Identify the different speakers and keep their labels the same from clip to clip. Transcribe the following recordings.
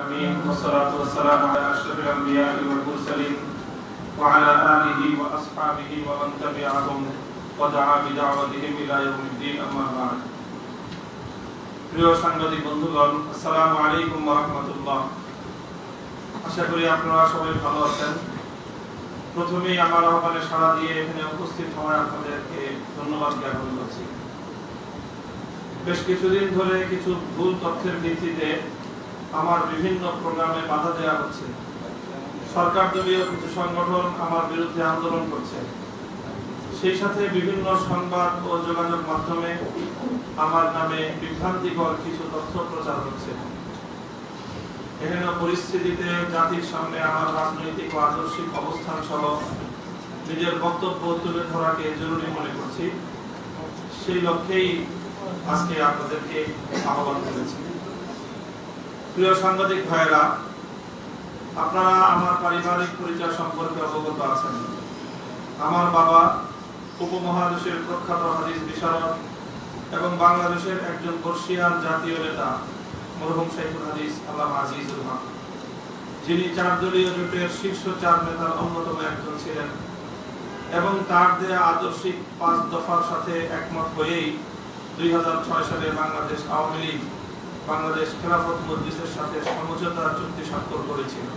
Speaker 1: آمين والصلاة والسلام على أشرف الأنبياء والمرسلين وعلى آله وأصحابه ومن تبعهم ودعا بدعوتهم إلى يوم الدين أما بعد প্রিয় সাংবাদিক বন্ধুগণ আসসালামু আলাইকুম রহমতুল্লাহ আশা করি আপনারা সবাই ভালো আছেন প্রথমেই আমার আহ্বানে সাড়া দিয়ে এখানে উপস্থিত হওয়ায় আপনাদেরকে ধন্যবাদ জ্ঞাপন করছি বেশ কিছুদিন ধরে কিছু ভুল তথ্যের ভিত্তিতে আমার বিভিন্ন প্রোগ্রামে বাধা দেওয়া হচ্ছে। সরকার দলীয় কিছু সংগঠন আমার বিরুদ্ধে আন্দোলন করছে। সেই সাথে বিভিন্ন সংবাদ ও যোগাযোগ মাধ্যমে আমার নামে বিভ্রান্তিকর কিছু তথ্য প্রচার হচ্ছে। এহেন পরিস্থিতিতে জাতির সামনে আমার রাজনৈতিক ও আদর্শিক অবস্থান সহ নিজের বক্তব্য তুলে ধরাকে জরুরি মনে করছি। সেই লক্ষ্যেই আজকে আপনাদেরকে আহ্বান করেছি প্রিয় সাংবাদিক ভাইয়েরা, আপনারা আমার পারিবারিক পরিচয় সম্পর্কে অবগত আছেন। আমার বাবা উপমহাদেশের প্রখ্যাত হাদিস বিশারদ এবং বাংলাদেশের একজন বর্ষিয়ান জাতীয় নেতা, মরহুম শাইখুল হাদিস আল্লাহ আজিজুল হক যিনি চার দলীয় জোটের শীর্ষ চার নেতার অন্যতম একজন ছিলেন এবং তার দেয়া আদর্শিক পাঁচ দফার সাথে একমত হয়েই দুই হাজার ছয় সালে বাংলাদেশ আওয়ামী লীগ বাংলাদেশ খেলাফত মজলিসের সাথে সমঝোতা চুক্তি স্বাক্ষর করেছিল।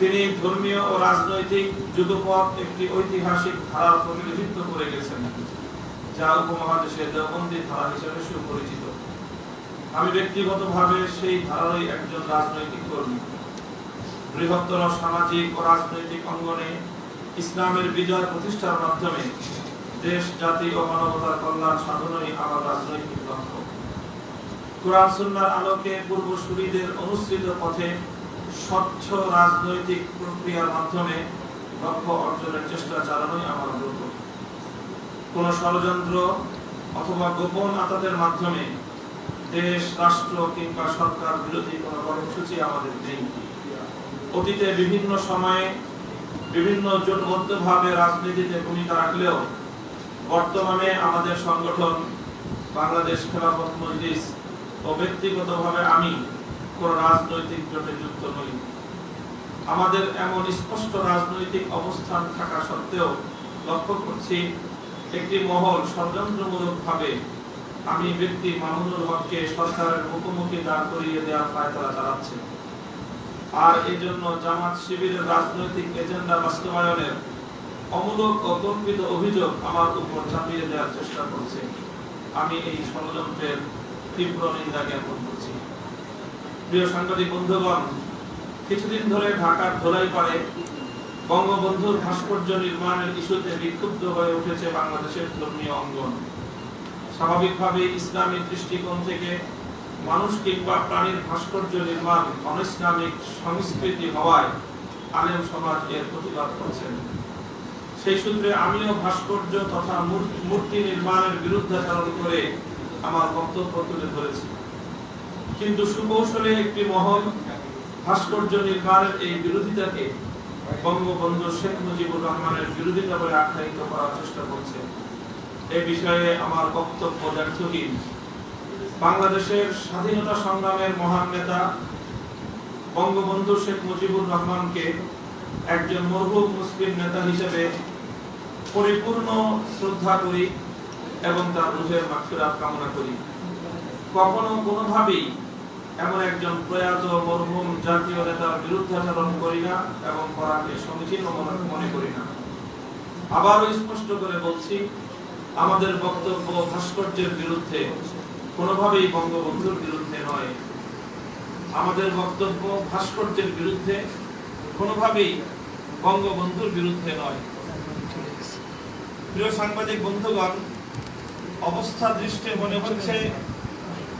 Speaker 1: তিনি ধর্মীয় ও রাজনৈতিক যুগপথ একটি ঐতিহাসিক ধারার প্রতিনিধিত্ব করে গেছেন, যা উপমহাদেশে দেওবন্দি ধারা হিসেবে সুপরিচিত। আমি ব্যক্তিগতভাবে সেই ধারারই একজন রাজনৈতিক কর্মী। বৃহত্তর সামাজিক ও রাজনৈতিক অঙ্গনে ইসলামের বিজয় প্রতিষ্ঠার মাধ্যমে দেশ, জাতি ও মানবতার কল্যাণ সাধনই আমার রাজনৈতিক লক্ষ্য। কোরআন সুন্নাহর আলোকে পূর্বসূরীদের অনুসৃত পথে স্বচ্ছ রাজনৈতিক প্রক্রিয়ার মাধ্যমে লক্ষ্য অর্জনের চেষ্টা চালানোই আমার কোন ষড়যন্ত্র অথবা গোপন আতাদের মাধ্যমে দেশ, রাষ্ট্র কিংবা সরকার বিরোধী কোনো কর্মসূচি আমাদের নেই। অতীতে বিভিন্ন সময়ে বিভিন্ন জোটবদ্ধভাবে রাজনীতিতে ভূমিকা রাখলেও বর্তমানে আমাদের সংগঠন বাংলাদেশ খেলাফত মজলিস ও ব্যক্তিগতভাবে আমি কোন রাজনৈতিক জোটে যুক্ত নই। আমাদের এমন স্পষ্ট রাজনৈতিক অবস্থান থাকা সত্ত্বেও লক্ষ্য করছি, একটি মহল ষড়যন্ত্রমূলকভাবে আমি ব্যক্তি মামুনুল হককে সরকারের মুখোমুখি দাঁড় করিয়ে দেওয়ার ফায়দারা চালাচ্ছে। আর এই জন্য জামাত শিবিরের রাজনৈতিক এজেন্ডা বাস্তবায়নের অমূলক ও কল্পিত অভিযোগ আমার উপর চাপিয়ে দেওয়ার চেষ্টা করছে। আমি এই ষড়যন্ত্রের তীব্র নিন্দা জ্ঞাপন করছি। প্রিয় সাংবাদিক বন্ধুগণ, কিছুদিন ধরে ঢাকার ধোলাইপাড়ে বঙ্গবন্ধুর ভাস্কর্য নির্মাণের ইস্যুতে বিক্ষুব্ধ হয়ে উঠেছে বাংলাদেশের ধর্মীয় অঙ্গন। স্বাভাবিকভাবে ইসলামী দৃষ্টিকোণ থেকে মানুষ কিংবা প্রাণীর ভাস্কর্য নির্মাণ অনিসলামিক সংস্কৃতি হওয়ায় আলেম সমাজ এর প্রতিবাদ করছেন। সেই সূত্রে আমিও ভাস্কর্য তথা মূর্তি নির্মাণের বিরুদ্ধে বিরুদ্ধাচরণ করে আমার বক্তব্য তুলে ধরেছি। কিন্তু সুকৌশলে একটি মহল ভাস্কর্য নির্মাণের এই বিরোধিতাকে বঙ্গবন্ধু শেখ মুজিবুর রহমানের বিরোধিতা বলে আখ্যায়িত করার চেষ্টা করছে। এ বিষয়ে আমার বক্তব্য ব্যর্থহীন। বাংলাদেশের স্বাধীনতা সংগ্রামের মহান নেতা বঙ্গবন্ধু শেখ মুজিবুর রহমানকে একজন মরহুম মুসলিম নেতা হিসেবে পরিপূর্ণ শ্রদ্ধা করি। এবং তার রুহের মাগফিরাত কামনা করি। কখনো কোনোভাবেই এমন একজন প্রয়াত মরহুম জাতীয় নেতার বিরুদ্ধাচরণ করি না এবং করাকে সমীচীন মনে করি না। আবারও স্পষ্ট করে বলছি, আমাদের বক্তব্য ভাস্কর্যের বিরুদ্ধে, কোনোভাবেই বঙ্গবন্ধুর বিরুদ্ধে নয়। আমাদের বক্তব্য ভাস্কর্যের বিরুদ্ধে, কোনোভাবেই বঙ্গবন্ধুর বিরুদ্ধে নয়। প্রিয় সাংবাদিক বন্ধুগণ অবস্থা দৃষ্টে মনে হচ্ছে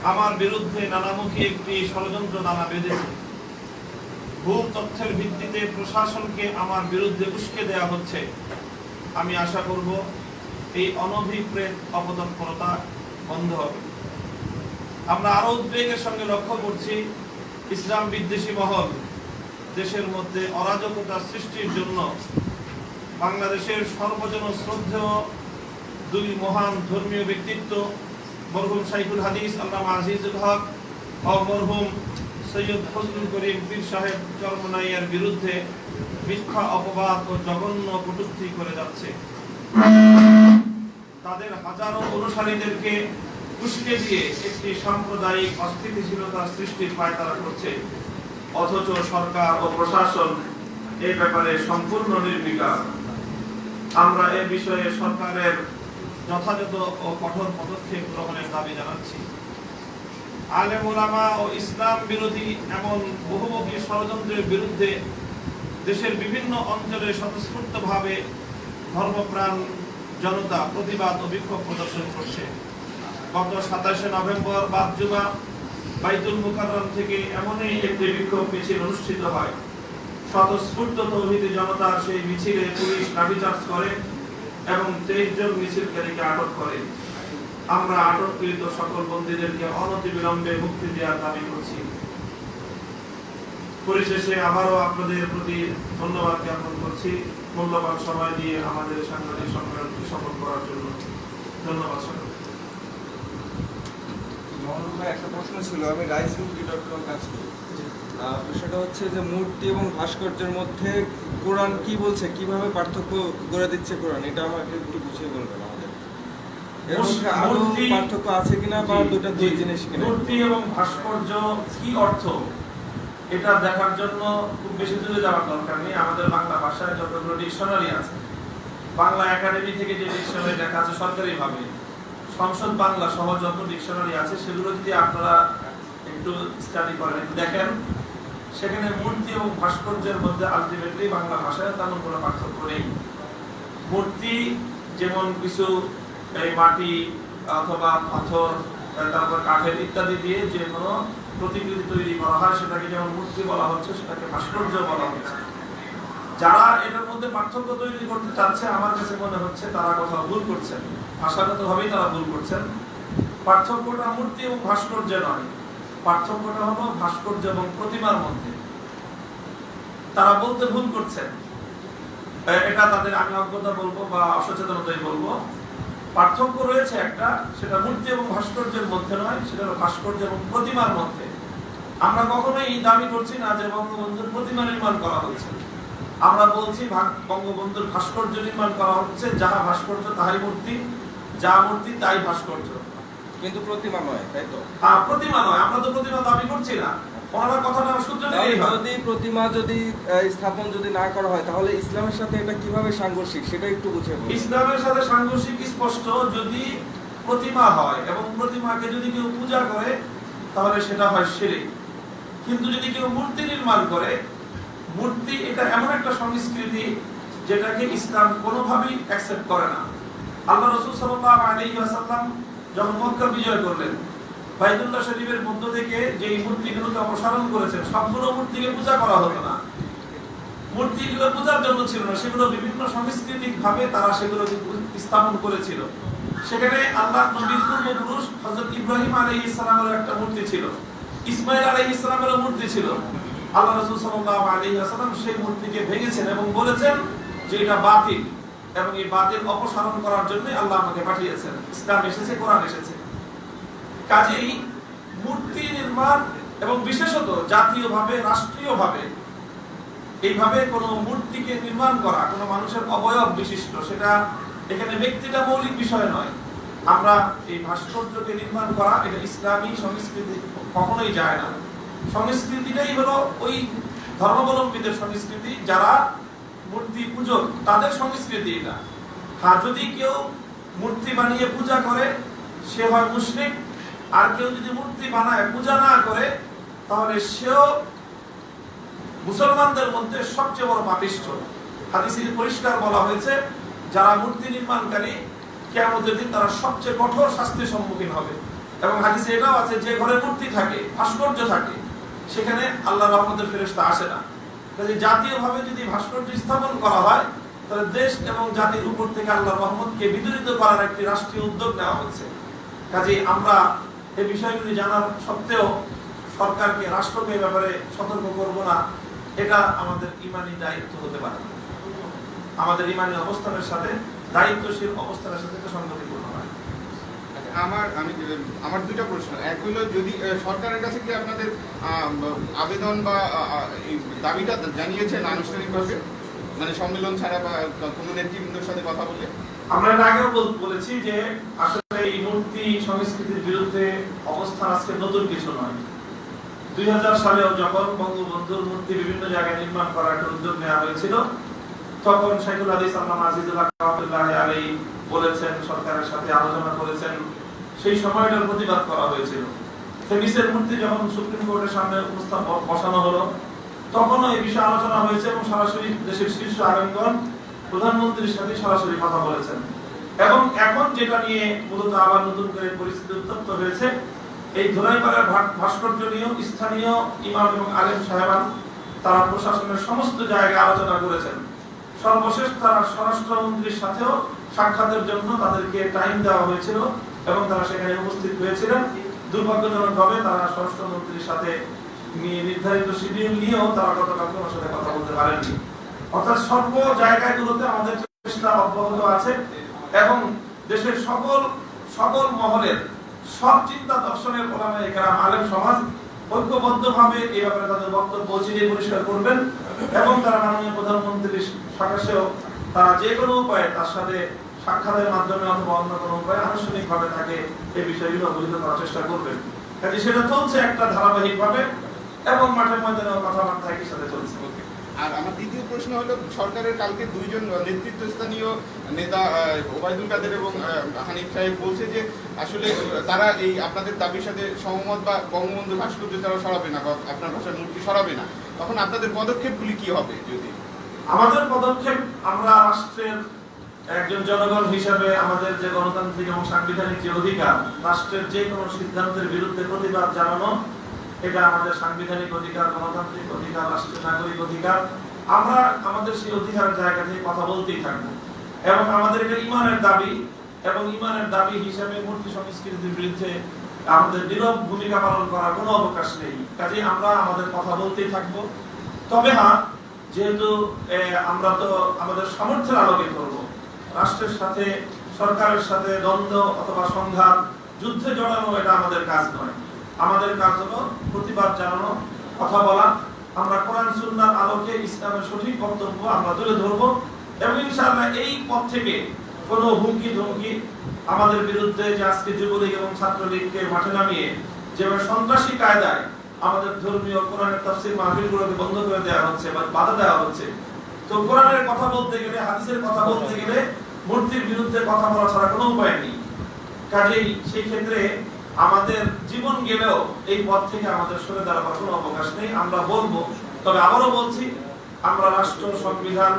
Speaker 1: আমার বিরুদ্ধে নানামুখী একটি ষড়যন্ত্র নানা বেঁধেছে। ভুল তথ্যের ভিত্তিতে প্রশাসনকে আমার বিরুদ্ধে উস্কে দেওয়া হচ্ছে। আমি আশা করব এই অনভিপ্রেত অপতৎপরতা বন্ধ হবে। আমরা আরও উদ্বেগের সঙ্গে লক্ষ্য করছি ইসলাম বিদ্বেষী মহল দেশের মধ্যে অরাজকতা সৃষ্টির জন্য বাংলাদেশের সর্বজন শ্রদ্ধেয় দুই মহান ধর্মীয় ব্যক্তিত্ব, মরহুম শাইখুল হাদিস, আল্লামা আজিজুল হক ও মরহুম সৈয়দ ফজলুল করিম পীর সাহেব চরমনাইয়ার বিরুদ্ধে মিথ্যা অপবাদ ও জঘন্য কটূক্তি করে যাচ্ছে। তাদের হাজারো অনুসারীদেরকে উস্কে দিয়ে একটি সাম্প্রদায়িক অস্থিতিশীলতা সৃষ্টির পায়তারা করছে। অথচ সরকার ও প্রশাসন এই ব্যাপারে সম্পূর্ণ নির্বিকার। আমরা এ বিষয়ে সরকারের যথাযথ ও কঠোর পদক্ষেপ গ্রহণের দাবি জানাচ্ছি। আলেম ওলামা ও ইসলাম বিরোধী এমন বহুমুখী ষড়যন্ত্রের বিরুদ্ধে দেশের বিভিন্ন অঞ্চলে স্বতঃস্ফূর্তভাবে ধর্মপ্রাণ, জনতা, প্রতিবাদ ও বিক্ষোভ প্রদর্শন করছে। গত সাতাশে নভেম্বর বাদ জুমা বাইতুল মুকাররম থেকে এমনই একটি বিক্ষোভ মিছিল অনুষ্ঠিত হয়। স্বতঃস্ফূর্ত তৌহিদি জনতা সেই মিছিলে পুলিশ লাঠিচার্জ করে। এবং তেইশ জন মিছিলকারীকে আটক করে। আমরা আটককৃত সকল বন্দীদেরকে অনতিবিলম্বে মুক্তি দেওয়ার দাবি করছি। পরিশেষে আবারও আপনাদের প্রতি ধন্যবাদ জ্ঞাপন করছি। মূল্যবান সময় দিয়ে আমাদের সাংবাদিক সম্মেলনকে সফল করার জন্য। ধন্যবাদ সকলকে।
Speaker 2: একটা প্রশ্ন ছিল আমি রাইস রুটি ডট কম কাজ করি বিষয়টা হচ্ছে যে মূর্তি এবং ভাস্কর্যের মধ্যে কোরআন কি বলছে? কীভাবে পার্থক্য করে দিচ্ছে কোরআন? এটা আমাকে একটু বুঝিয়ে বলবেন আমাদের এর মধ্যে
Speaker 1: আরও
Speaker 2: পার্থক্য আছে কিনা বা দুটা দুই জিনিস কিনা?
Speaker 1: মূর্তি এবং ভাস্কর্য কি অর্থ? এটা দেখার জন্য খুব বেশি দূরে যাওয়ার দরকার নেই। আমাদের বাংলা ভাষায় যতগুলো ডিকশনারি আছে বাংলা একাডেমি থেকে যে ডিকশনারি লেখা আছে সরকারি ভাবে সংসদ বাংলা সহ যত ডিকশনারি আছে সেগুলো যদি আপনারা একটু স্টাডি করেন দেখেন সেখানে মূর্তি এবং ভাস্কর্যের মধ্যে আলটিমেটলি বাংলা ভাষায় তেমন কোনো পার্থক্য নেই। মূর্তি যেমন কিছু, এই মাটি অথবা পাথর, তারপর কাঠের ইত্যাদি দিয়ে যে কোনো প্রতিকৃতি তৈরি করা হয়, সেটাকে যেমন মূর্তি বলা হচ্ছে, সেটাকে ভাস্কর্য বলা হচ্ছে। যারা এটার মধ্যে পার্থক্য তৈরি করতে চাচ্ছে, আমার কাছে মনে হচ্ছে তারা কোথাও ভুল করছেন। ভাষাগত ভাবেই তারা ভুল করছেন। পার্থক্যটা মূর্তি এবং ভাস্কর্য নয়। পার্থক্যটা হলো ভাস্কর্য এবং প্রতিমার মধ্যে। তারা বলতে ভুল করছেন। এটা তাদের আমি অজ্ঞতা বলব বা অসচেতনতাই বলব। পার্থক্য রয়েছে একটা, সেটা মূর্তি এবং ভাস্কর্যের মধ্যে নয়, সেটা ভাস্কর্য এবং প্রতিমার মধ্যে। আমরা কখনোই এই দাবি করছি না যে বঙ্গবন্ধুর প্রতিমা নির্মাণ করা হচ্ছে। আমরা বলছি বঙ্গবন্ধুর ভাস্কর্য নির্মাণ করা হচ্ছে, যাহা ভাস্কর্য তাহাই মূর্তি, যা মূর্তি তাই ভাস্কর্য।
Speaker 2: কিন্তু প্রতিমা নয় তাই তো?
Speaker 1: আর প্রতিমা নয় আমরা তো প্রতিমা দাবি করছি না। ওনারা কথাটা সূত্র
Speaker 2: তাহলে
Speaker 1: নিলেই হয়।
Speaker 2: যদি প্রতিমা যদি স্থাপন যদি না করা হয় তাহলে ইসলামের সাথে এটা কীভাবে সাংঘর্ষিক সেটা একটু বলুন।
Speaker 1: ইসলামের সাথে সাংঘর্ষিক স্পষ্ট যদি প্রতিমা হয় এবং প্রতিমাকে যদি কেউ পূজা করে তাহলে সেটা হয় শিরিক। কিন্তু যদি কেউ মূর্তি নির্মাণ করে মূর্তি এটা এমন একটা সংস্কৃতি যেটাকে ইসলাম কোনোভাবেই অ্যাকসেপ্ট করে না। আল্লাহ রসুল সাল্লাল্লাহু আলাইহি ওয়াসাল্লাম যখন মক্কা বিজয় করলেন, বাইতুল্লাহ শরীফের মধ্য থেকে যে মূর্তিগুলোকে অপসারণ করেছেন, সবগুলো মূর্তিকে পূজা করা হতো না। মূর্তিগুলো পূজার জন্য ছিল না, সেগুলো বিভিন্ন সাংস্কৃতিক ভাবে তারা সেগুলো স্থাপন করেছিল। সেখানে আল্লাহ নবীর পূর্বপুরুষ হযরত ইব্রাহিম আলাইহিস ইসলামের একটা মূর্তি ছিল ইসমাইল আলাইহিস ইসলামের মূর্তি ছিল। আল্লাহ রাসূল সাল্লাল্লাহু আলাইহি ওয়াসাল্লাম সেই মূর্তিকে ভেঙেছেন এবং বলেছেন যে এটা বাতিল। এবং এই বাতিল অপসারণ করার জন্য আল্লাহ আমাকে পাঠিয়েছেন। ইসলাম এসেছে, কোরআন এসেছে। কাজেই মূর্তি নির্মাণ এবং বিশেষত জাতীয়ভাবে, রাষ্ট্রীয়ভাবে এইভাবে কোনো মূর্তিকে নির্মাণ করা, কোনো মানুষের অবয়ব বিশিষ্ট, সেটা এখানে ব্যক্তিটা মৌলিক বিষয় নয়। আমরা এই ভাস্কর্যকে নির্মাণ করা, এটা ইসলামী সংস্কৃতি কখনোই যায় না। সংস্কৃতিটাই হলো ওই ধর্মাবলম্বীদের সংস্কৃতি, যারা মূর্তি পুজো তাদের সংস্কৃতি এটা। হ্যাঁ যদি কেউ মূর্তি বানিয়ে পূজা করে, সে হয় মুসলিম। আর কেউ যদি মূর্তি বানায়, পূজা না করে, তাহলে সেও মুসলমানদের মধ্যে সবচেয়ে বড় পাপিষ্ঠ। হাদিসে পরিষ্কার বলা হয়েছে, যারা মূর্তি নির্মাণকারী, কেয়ামতের দিন তারা সবচেয়ে কঠোর শাস্তির সম্মুখীন হবে। এবং হাদিসে এটাও আছে, যে ঘরে মূর্তি থাকে, ভাস্কর্য থাকে, সেখানে আল্লাহ রহমতের ফেরেশতা আসে না। জাতীয়ভাবে যদি ভাস্কর্য স্থাপন করা হয়, তাহলে দেশ এবং জাতির উপর থেকে আল্লাহ রহমতকে বিদরিত করার একটি রাষ্ট্রীয় উদ্যোগ নেওয়া হচ্ছে কাজে আমরা এই বিষয়গুলি জানার সত্ত্বেও সরকারকে রাষ্ট্রকে ব্যাপারে সতর্ক করব না, এটা আমাদের ইমানি দায়িত্ব হতে পারে। আমাদের ইমানি অবস্থানের সাথে দায়িত্বশীল অবস্থানের সাথে সংগতিপূর্ণ হয়
Speaker 3: আমার, আমি, আমার দুটো প্রশ্ন। এক হলো যদি সরকারের কাছে কি আপনাদের আবেদন বা দাবিটা জানিয়েছেন আনুষ্ঠানিকভাবে? মানে সম্মেলন ছাড়া বা কোনো নেতৃবৃন্দের সাথে কথা বলে?
Speaker 1: আমরা আগেও বলেছি যে আসলে এই মূর্তি সংস্কৃতির বিরুদ্ধে আজকে নতুন কিছু নয়। দুই সালেও যখন বঙ্গবন্ধুর মূর্তি বিভিন্ন জায়গায় নির্মাণ করার একটা উদ্যোগ নেওয়া হয়েছিল, তখন শাইখুল হাদিস আল্লামা আজিজুল্লাহ আলী বলেছেন, সরকারের সাথে আলোচনা করেছেন। সেই সময়টার প্রতিবাদ করা হয়েছিল। থেমিসের মূর্তি যখন সুপ্রিম কোর্টের সামনে উপস্থাপ বসানো হলো, তখনও এই বিষয়ে আলোচনা হয়েছে এবং সরাসরি দেশের শীর্ষ আইনগণ প্রধানমন্ত্রীর সাথে সরাসরি কথা বলেছেন। এবং এখন যেটা নিয়ে মূলত আবার নতুন করে পরিস্থিতি উত্তপ্ত হয়েছে, এই ধোলাইপাড়ার ভাস্কর্য নিয়েও স্থানীয় ইমাম এবং আলেম সাহেবান তারা প্রশাসনের সমস্ত জায়গায় আলোচনা করেছেন। সর্বশেষ তারা স্বরাষ্ট্রমন্ত্রীর সাথেও সাক্ষাতের জন্য তাদেরকে টাইম দেওয়া হয়েছিল। এবং তারা সেখানে উপস্থিত হয়েছিলেন। দুর্ভাগ্যজনকভাবে তারা স্বরাষ্ট্রমন্ত্রীর সাথে নির্ধারিত শিডিউল নিয়েও তারা গতকাল সাথে কথা বলতে পারেননি। অর্থাৎ সর্ব জায়গাগুলোতে আমাদের চেষ্টা অব্যাহত আছে এবং দেশের সকল সকল মহলের সব চিন্তা দর্শনের আলেম সমাজ ঐক্যবদ্ধভাবে এই ব্যাপারে তাদের বক্তব্য দিয়ে পরিষ্কার করবেন এবং তারা মাননীয় প্রধানমন্ত্রীর সকাশেও তারা যে কোনো উপায়ে তার সাথে সাক্ষাতের মাধ্যমে অথবা অন্য কোনো উপায়ে আনুষ্ঠানিকভাবে তাকে এই বিষয়গুলো অবহিত করার চেষ্টা করবেন। কাজে সেটা চলছে একটা ধারাবাহিকভাবে এবং মাঠে ময়দানে কথাবার্তা একই সাথে চলছে।
Speaker 3: আর আমার দ্বিতীয় প্রশ্ন হলো সরকারের কালকে দুইজন নেতৃত্বস্থানীয় নেতা ওবায়দুল কাদের এবং হানিফ সাহেব বলছে যে আসলে তারা এই আপনাদের দাবির সাথে সহমত বা বঙ্গবন্ধু ভাস্কর্য তারা সরাবে না আপনার ভাষার মূর্তি সরাবে না। তখন আপনাদের পদক্ষেপগুলি কি হবে যদি?
Speaker 1: আমাদের পদক্ষেপ আমরা রাষ্ট্রের একজন জনগণ হিসাবে আমাদের যে গণতান্ত্রিক এবং সাংবিধানিক যে অধিকার, রাষ্ট্রের যে কোনো সিদ্ধান্তের বিরুদ্ধে প্রতিবাদ জানানো, এটা আমাদের সাংবিধানিক অধিকার, গণতান্ত্রিক অধিকার, রাষ্ট্রের নাগরিক অধিকার, আমরা আমাদের সেই অধিকারের জায়গা থেকে কথা বলতেই থাকব। এবং আমাদের এটা ইমানের দাবি এবং ইমানের দাবি হিসাবে মূর্তি সংস্কৃতির বিরুদ্ধে আমাদের নীরব ভূমিকা পালন করার কোনো অবকাশ নেই। কাজে আমরা আমাদের কথা বলতেই থাকব। তবে হ্যাঁ যেহেতু আমরা তো আমাদের সামর্থ্যের আলোকে করব রাষ্ট্রের সাথে, সরকারের সাথে দ্বন্দ্ব অথবা সংঘাত, যুদ্ধে জড়ানো, এটা আমাদের কাজ নয়। আমাদের কাজ হলো প্রতিবাদ জানানো, কথা বলা। আমরা কোরআন সুন্নাহর আলোকে ইসলামের সঠিক বক্তব্য আমরা তুলে ধরবো এবং ইনশাআল্লাহ এই পথ থেকে কোনো হুমকি, ধমকি আমাদের বিরুদ্ধে যে আজকে যুবলীগ এবং ছাত্রলীগকে মাঠে নামিয়ে যেভাবে সন্ত্রাসী কায়দায় আমাদের ধর্মীয় কোরআনের তাফসীর মাহফিলগুলোকে বন্ধ করে দেওয়া হচ্ছে বা বাধা দেওয়া হচ্ছে তো কোরআনের কথা বলতে গেলে, হাদিসের কথা বলতে গেলে মূর্তির বিরুদ্ধে কথা বলা ছাড়া কোনো উপায় নেই। কাজেই সেই ক্ষেত্রে আমাদের জীবন গেলেও এই পথ থেকে আমাদের সরে দাঁড়াবার কোনো অবকাশ নেই। আমরা বলব, তবে আবারও বলছি, আমরা রাষ্ট্র, সংবিধান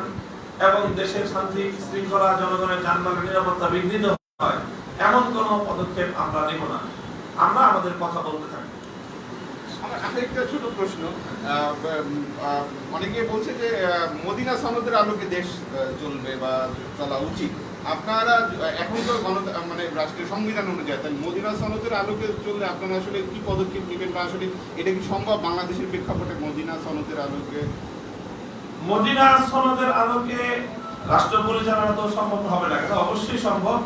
Speaker 1: এবং দেশের শান্তি শৃঙ্খলা, জনগণের যানবাহনের নিরাপত্তা বিঘ্নিত হয়। এমন কোনো পদক্ষেপ আমরা নেব না। আমরা আমাদের কথা বলতে থাকি।
Speaker 3: আরেকটা ছোট প্রশ্ন। অনেকে বলছে যে মদিনা সনদের আলোকে দেশ চলবে বা চলা উচিত? আপনারা এখন তো গণ মানে রাষ্ট্রীয় সংবিধান অনুযায়ী তাই মদিনা সনদের আলোকে চললে আপনারা আসলে কি পদক্ষেপ নেবেন বা আসলে এটা কি সম্ভব বাংলাদেশের প্রেক্ষাপটে মদিনা সনদের আলোকে?
Speaker 1: মদিনা সনদের আলোকে রাষ্ট্র পরিচালনা তো সম্ভব হবে না এটা অবশ্যই সম্ভব।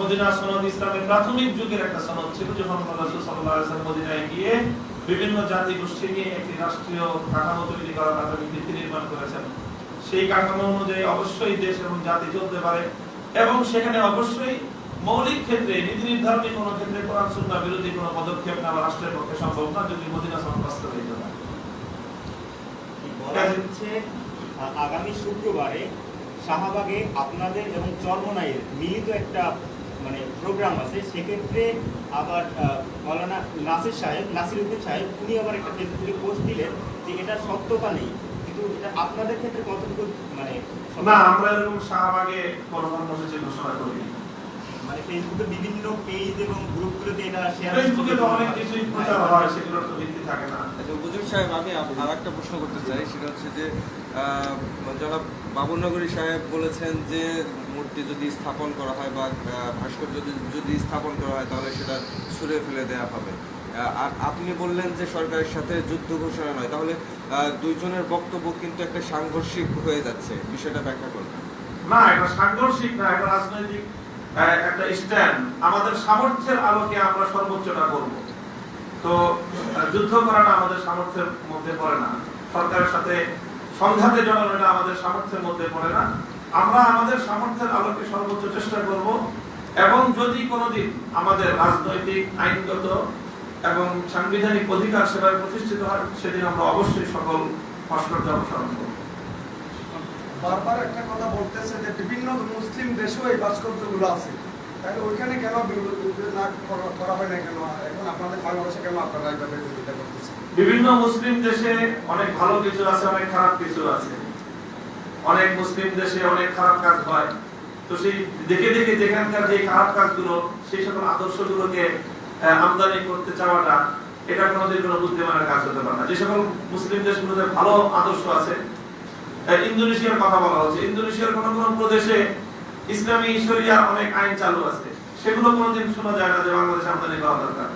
Speaker 1: মদিনা সনদ ইসলামের প্রাথমিক যুগের একটা সনদ ছিল, যখন মদিনায় গিয়ে বিভিন্ন জাতি গোষ্ঠী নিয়ে একটি রাষ্ট্রীয় কাঠামো তৈরি করার প্রাথমিক ভিত্তি নির্মাণ করেছেন। সেই কাঠামো অনুযায়ী অবশ্যই দেশ এবং জাতি চলতে পারে এবং সেখানে অবশ্যই মৌলিক ক্ষেত্রে, নীতি নির্ধারণী কোনো ক্ষেত্রে কোরআন বিরোধী কোনো পদক্ষেপ নেওয়া রাষ্ট্রের পক্ষে সম্ভব না যদি মদিনা বাস্তবায়িত হয়।
Speaker 4: হচ্ছে আগামী শুক্রবারে শাহবাগে আপনাদের এবং চরমনাইয়ের মিলিত একটা মানে প্রোগ্রাম আছে সেক্ষেত্রে আবার মৌলানা নাসির সাহেব নাসির উদ্দিন সাহেব উনি আবার একটা ফেসবুকে পোস্ট দিলেন যে এটা সত্যতা নেই। কিন্তু এটা আপনাদের ক্ষেত্রে কতটুকু মানে
Speaker 1: না আমরা এরকম শাহবাগে ঘোষণা করিনি।
Speaker 4: মানে ফেসবুকে বিভিন্ন পেজ এবং গ্রুপগুলোতে এটা শেয়ার
Speaker 1: ফেসবুকে তো অনেক কিছুই প্রচার হয়। সেগুলোর তো ভিত্তি থাকে না।
Speaker 2: আচ্ছা উপজীব সাহেব আমি আর একটা প্রশ্ন করতে চাই সেটা হচ্ছে যে আহ, জনাব বাবুনগরী সাহেব বলেছেন যে মূর্তি যদি স্থাপন করা হয় বা ভাস্কর্য যদি স্থাপন করা হয়, তাহলে সেটা ছুঁড়ে ফেলে দেওয়া হবে। আর আপনি বললেন যে সরকারের সাথে যুদ্ধ ঘোষণা নয়। তাহলে দুইজনের বক্তব্য কিন্তু একটা সাংঘর্ষিক হয়ে যাচ্ছে। বিষয়টা ব্যাখ্যা করুন।
Speaker 1: না, এটা সাংঘর্ষিক না, এটা রাজনৈতিক একটা স্ট্যান্ড আমাদের সামর্থ্যের আলোকে আমরা সর্বোচ্চটা করব। তো যুদ্ধ করাটা আমাদের সামর্থ্যের মধ্যে পড়ে না। সরকারের সাথে সংঘাতে জড়ানোটা আমাদের সামর্থ্যের মধ্যে পড়ে না। আমরা আমাদের সামর্থ্যের আলোকে সর্বোচ্চ চেষ্টা করব এবং যদি কোনোদিন আমাদের রাজনৈতিক আইনগত এবং সাংবিধানিক অধিকার সেভাবে প্রতিষ্ঠিত হয় সেদিন আমরা অবশ্যই সকল ভাস্কর্য অনুসরণ করব।
Speaker 5: বারবার একটা কথা বলতেছে যে বিভিন্ন মুসলিম দেশেও এই ভাস্কর্যগুলো আছে। তাহলে ওইখানে কেন না করা- করা হয় না কেন? এখন আপনাদের বাংলাদেশে কেন আপনারা এইভাবে
Speaker 1: বিভিন্ন মুসলিম দেশে অনেক ভালো কিছু আছে অনেক খারাপ কিছু আছে। অনেক মুসলিম দেশে অনেক খারাপ কাজ হয়। তো সেই দেখে দেখে যেখানকার যে খারাপ কাজগুলো, সেই সকল আদর্শগুলোকে আমদানি করতে চাওয়াটা, এটা কোনোদিন কোনো বুদ্ধিমানের কাজ হতে পারে না। যে সকল মুসলিম দেশগুলোতে ভালো আদর্শ আছে ইন্দোনেশিয়ার কথা বলা হচ্ছে। ইন্দোনেশিয়ার কোনো কোনো প্রদেশে ইসলামী শরিয়া অনেক আইন চালু আছে। সেগুলো কোনোদিন শোনা যায় না যে বাংলাদেশে আমদানি করা দরকার।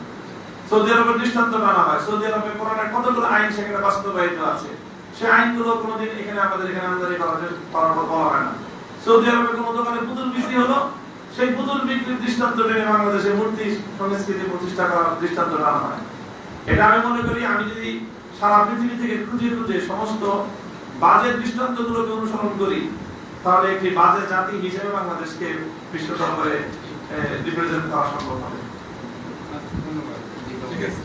Speaker 1: সৌদি আরবের দৃষ্টান্ত টানা হয়। সৌদি আরবে কোরআনের কতগুলো আইন সেখানে বাস্তবায়িত আছে? সেই আইনগুলো কোনোদিন এখানে আমাদের এখানে আমদানি করা বলা হয় না। সৌদি আরবে কোনো দোকানে পুতুল বিক্রি হলো সেই পুতুল বিক্রির দৃষ্টান্ত টেনে বাংলাদেশে মূর্তি সংস্কৃতি প্রতিষ্ঠা করার দৃষ্টান্ত টানা হয়। এটা আমি মনে করি আমি যদি সারা পৃথিবী থেকে খুঁজে খুঁজে সমস্ত বাজে দৃষ্টান্তগুলোকে অনুসরণ করি তাহলে একটি বাজে জাতি হিসেবে বাংলাদেশকে বিশ্ব দরবারে রিপ্রেজেন্ট করা সম্ভব হবে।
Speaker 2: ধন্যবাদ।
Speaker 1: ঠিক আছে